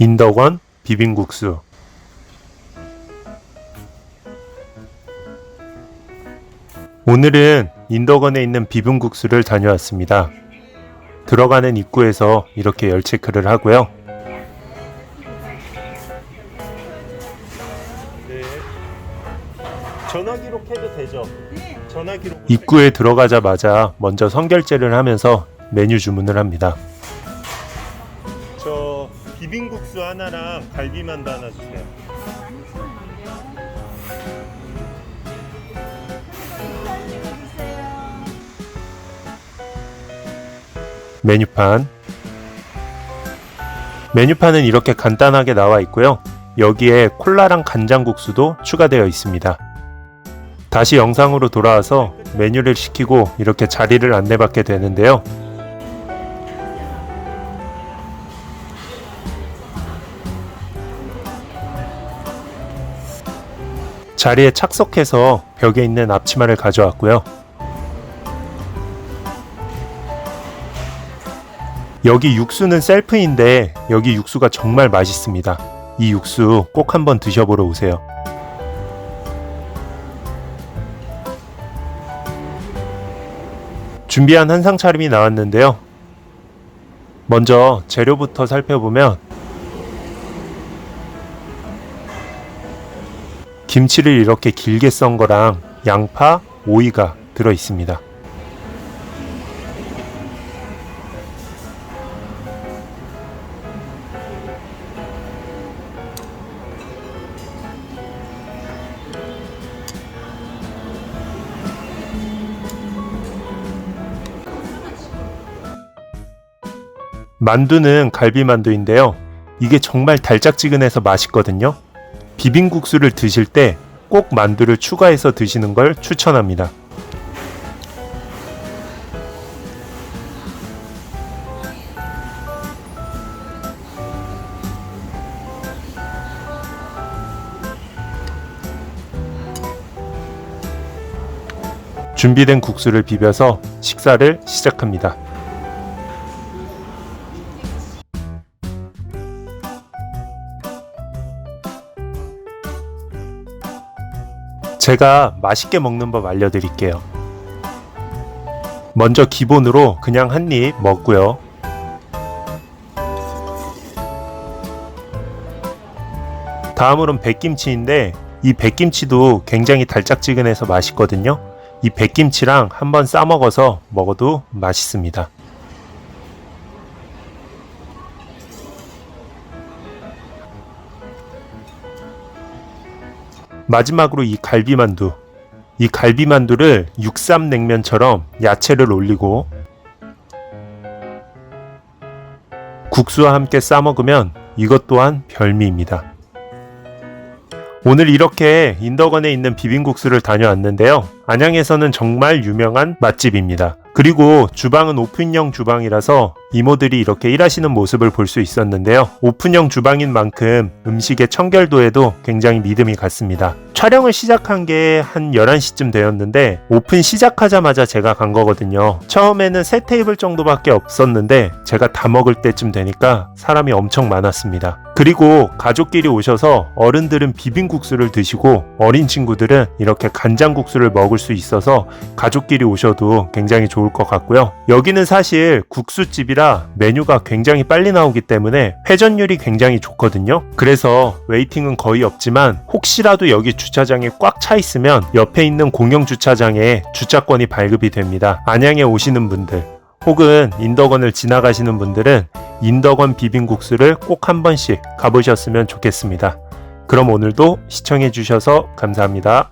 인덕원 비빔국수 오늘은 인덕원에 있는 비빔국수를 다녀왔습니다. 들어가는 입구에서 이렇게 열 체크를 하고요. 네. 되죠? 전화기로 입구에 들어가자마자 먼저 선결제를 하면서 메뉴 주문을 합니다. 저 비빔국수 하나랑 갈비만두 하나 주세요. 메뉴판 메뉴판은 이렇게 간단하게 나와 있고요. 여기에 콜라랑 간장국수도 추가되어 있습니다. 다시 영상으로 돌아와서 메뉴를 시키고 이렇게 자리를 안내받게 되는데요. 자리에 착석해서 벽에 있는 앞치마를 가져왔고요. 여기 육수는 셀프인데 여기 육수가 정말 맛있습니다. 이 육수 꼭 한번 드셔보러 오세요. 준비한 한상 차림이 나왔는데요. 먼저 재료부터 살펴보면 김치를 이렇게 길게 썬 거랑 양파, 오이가 들어 있습니다. 만두는 갈비 만두인데요. 이게 정말 달짝지근해서 맛있거든요. 비빔국수를 드실 때 꼭 만두를 추가해서 드시는 걸 추천합니다. 준비된 국수를 비벼서 식사를 시작합니다. 제가 맛있게 먹는 법 알려드릴게요. 먼저 기본으로 그냥 한 입 먹고요. 다음으론 백김치인데 이 백김치도 굉장히 달짝지근해서 맛있거든요. 이 백김치랑 한번 싸 먹어서 먹어도 맛있습니다. 마지막으로 이 갈비만두. 이 갈비만두를 육삼냉면처럼 야채를 올리고 국수와 함께 싸 먹으면 이것 또한 별미입니다. 오늘 이렇게 인덕원에 있는 비빔국수를 다녀왔는데요. 안양에서는 정말 유명한 맛집입니다. 그리고 주방은 오픈형 주방이라서 이모들이 이렇게 일하시는 모습을 볼 수 있었는데요. 오픈형 주방인 만큼 음식의 청결도에도 굉장히 믿음이 갔습니다. 촬영을 시작한 게 한 11시쯤 되었는데 오픈 시작하자마자 제가 간 거거든요. 처음에는 세 테이블 정도밖에 없었는데 제가 다 먹을 때쯤 되니까 사람이 엄청 많았습니다. 그리고 가족끼리 오셔서 어른들은 비빔국수를 드시고 어린 친구들은 이렇게 간장국수를 먹을 수 있어서 가족끼리 오셔도 굉장히 좋을 것 같고요. 여기는 사실 국수집이 라 메뉴가 굉장히 빨리 나오기 때문에 회전율이 굉장히 좋거든요. 그래서 웨이팅은 거의 없지만 혹시라도 여기 주차장에 꽉 차 있으면 옆에 있는 공영 주차장에 주차권이 발급이 됩니다. 안양에 오시는 분들 혹은 인덕원을 지나가시는 분들은 인덕원 비빔국수를 꼭 한 번씩 가보셨으면 좋겠습니다. 그럼 오늘도 시청해 주셔서 감사합니다.